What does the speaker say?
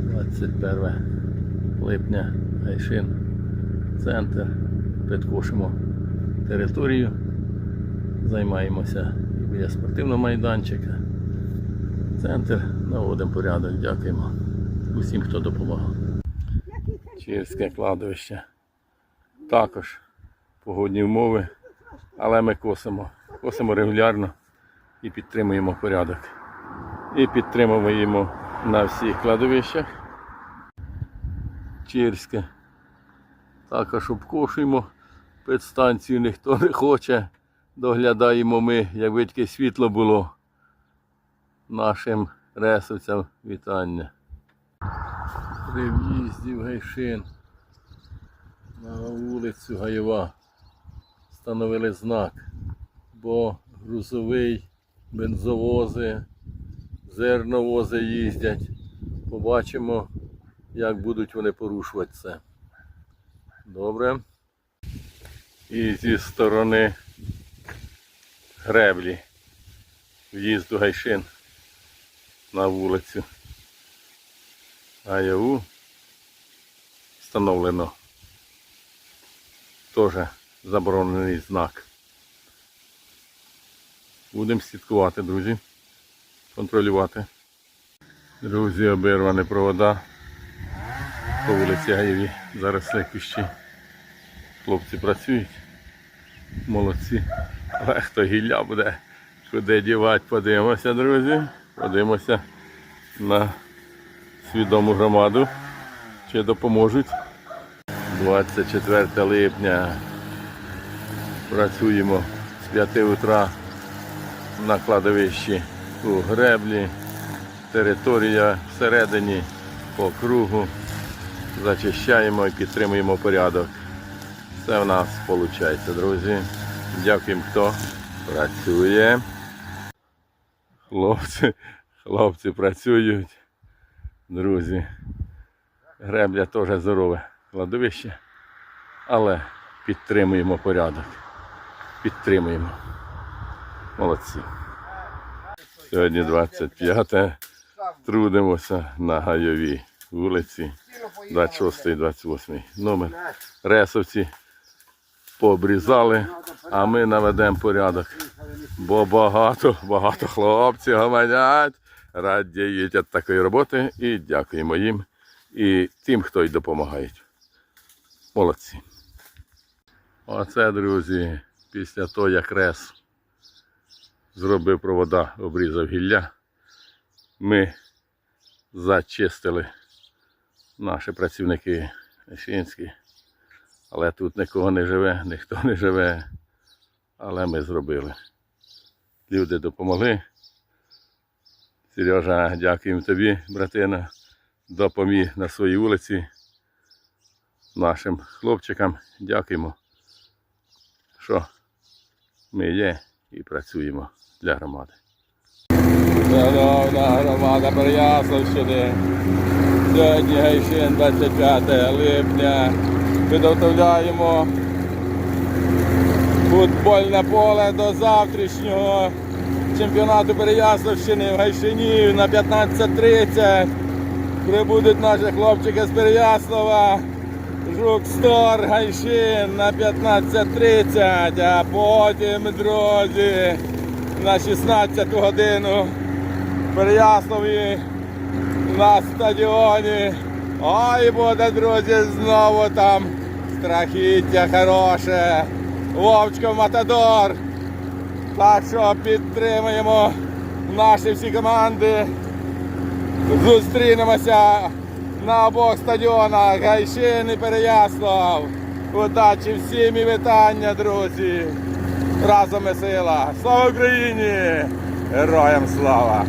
21 липня Гайшин, центр. Підкошимо територію. Займаємося і біля спортивного майданчика. Центр, наводимо порядок, дякуємо усім, хто допомагав. Чирське кладовище. Також погодні умови, але ми косимо. Косимо регулярно і підтримуємо порядок. І підтримуємо на всіх кладовищах. Чирське. Також обкошуємо підстанцію, ніхто не хоче. Доглядаємо ми, якби тільки світло було нашим ресовцям вітання. При в'їзді в Гайшин на вулицю Гаєва встановили знак, бо грузовий, бензовози, зерновози їздять. Побачимо, як будуть вони порушувати це. Добре. І зі сторони греблі в'їзду Гайшин на вулицю Гаяву встановлено теж заборонений знак. Будемо слідкувати, друзі, контролювати. Друзі, обірвані провода по вулиці Гаєві. Зараз кущі. Хлопці працюють. Молодці. Але хто гілля буде куди дівати, подивимося, друзі. Подивимося на свідому громаду. Чи допоможуть. 24 липня. Працюємо з 5 утра на кладовищі у греблі. Територія всередині по кругу. Зачищаємо і підтримуємо порядок. Це в нас виходить, друзі. Дякуємо, хто працює. Хлопці, хлопці працюють. Друзі. Гребля теж здорове кладовище. Але підтримуємо порядок. Підтримуємо. Молодці. Сьогодні 25. Трудимося на гайовій вулиці. 26-28. номер. Ресовці пообрізали, а ми наведемо порядок. Бо багато, багато хлопців гомонять, радіють від такої роботи і дякуємо їм і тим, хто й допомагає. Молодці. Оце, друзі, після того, як рес зробив провода, обрізав гілля, ми зачистили наші працівники Ешинські. Але тут нікого не живе, ніхто не живе. Але ми зробили. Люди допомогли. Сережа, дякуємо тобі, братина. Допоміг на своїй вулиці. Нашим хлопчикам дякуємо, що ми є і працюємо для громади. Шановна громада Переяславщини. Сьогодні Гайшин 25 липня. Підготовляємо футбольне поле до завтрашнього чемпіонату Переяславщини в Гайшині на 15.30. Прибудуть наші хлопчики з Переяслава. Жук Стор Гайшин на 15.30, а потім, друзі, на 16 годину в Переяславі на стадіоні. Ой, буде, друзі, знову там страхіття хороше. Вовчко Матадор. Так що підтримуємо наші всі команди. Зустрінемося на обох стадіонах Гайшин і Переяслав. Удачі всім і вітання, друзі. Разом і сила. Слава Україні! Героям слава!